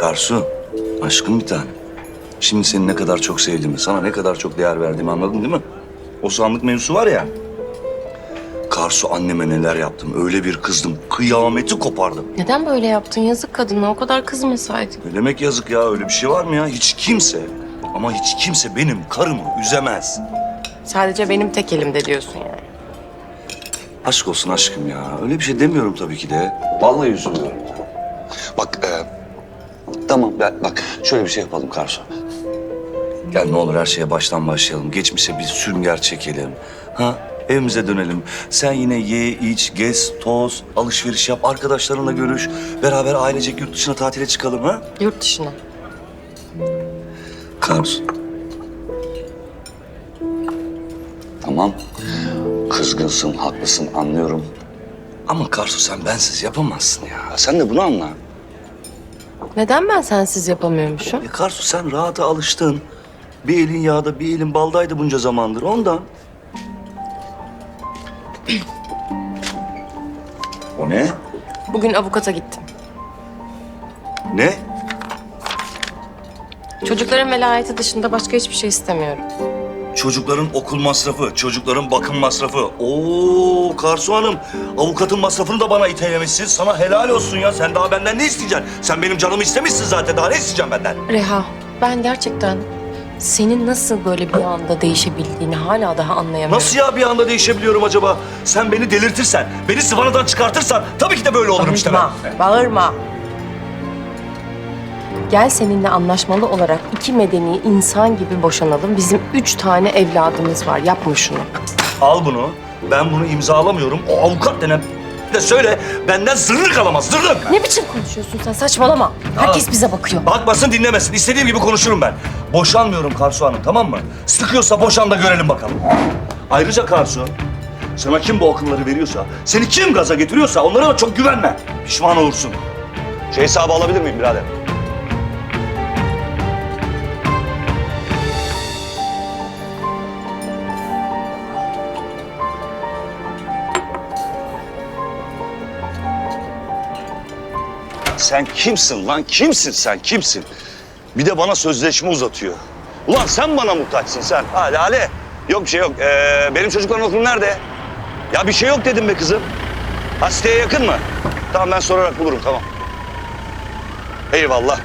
Karsu, aşkım bir tane. Şimdi seni ne kadar çok sevdiğimi, sana ne kadar çok değer verdiğimi anladın değil mi? O sandık mevzusu var ya. Karsu anneme neler yaptım. Öyle bir kızdım. Kıyameti kopardım. Neden böyle yaptın? Yazık kadına. O kadar kızmasaydın. Ne demek yazık ya öyle bir şey var mı ya? Hiç kimse ama hiç kimse benim karımı üzemez. Sadece benim tek elimde diyorsun yani. Aşk olsun aşkım ya. Öyle bir şey demiyorum tabii ki de. Vallahi üzülüyorum. Bak e, tamam ben, bak şöyle bir şey yapalım Karsu. Gel ne olur her şeye baştan başlayalım. Geçmişe bir sünger çekelim. Ha? Evimize dönelim. Sen yine ye, iç, gez, toz, alışveriş yap, arkadaşlarınla görüş. Beraber ailecek yurt dışına tatile çıkalım ha? Yurt dışına. Karsu. Tamam. Kızgınsın, haklısın anlıyorum. Ama Karsu sen bensiz yapamazsın ya. Sen de bunu anla. Neden ben sensiz yapamıyormuşum? E Karsu sen rahata alıştın. Bir elin yağda, bir elin baldaydı bunca zamandır. Ondan. o ne? Bugün avukata gittim. Ne? Çocukların velayeti dışında başka hiçbir şey istemiyorum. Çocukların okul masrafı, çocukların bakım masrafı. Oo Karsu Hanım, avukatın masrafını da bana itelemişsin. Sana helal olsun ya. Sen daha benden ne isteyeceksin? Sen benim canımı istemişsin zaten. Daha ne isteyeceksin benden? Reha, ben gerçekten senin nasıl böyle bir anda değişebildiğini hala daha anlayamıyorum. Nasıl ya bir anda değişebiliyorum acaba? Sen beni delirtirsen, beni sıvanadan çıkartırsan tabii ki de böyle olurum işte ben. Bağırma, bağırma. Gel seninle anlaşmalı olarak iki medeni insan gibi boşanalım. Bizim üç tane evladımız var. Yapma şunu. Al bunu. Ben bunu imzalamıyorum. O avukat denen de söyle benden zırnık alamaz, zırnık. Ne biçim konuşuyorsun sen? Saçmalama. Herkes bize bakıyor. Bakmasın dinlemesin. İstediğim gibi konuşurum ben. Boşanmıyorum Karsu Hanım tamam mı? Sıkıyorsa boşan da görelim bakalım. Ayrıca Karsu, sana kim bu akılları veriyorsa, seni kim gaza getiriyorsa onlara da çok güvenme. Pişman olursun. Şu hesabı alabilir miyim birader? Sen kimsin lan? Kimsin sen? Kimsin? Bir de bana sözleşme uzatıyor. Ulan sen bana muhtaçsın sen. Ha Lale. Yok bir şey yok. Ee, benim çocukların okulu nerede? Ya bir şey yok dedim be kızım. Ha siteye yakın mı? Tamam ben sorarak bulurum tamam. Eyvallah.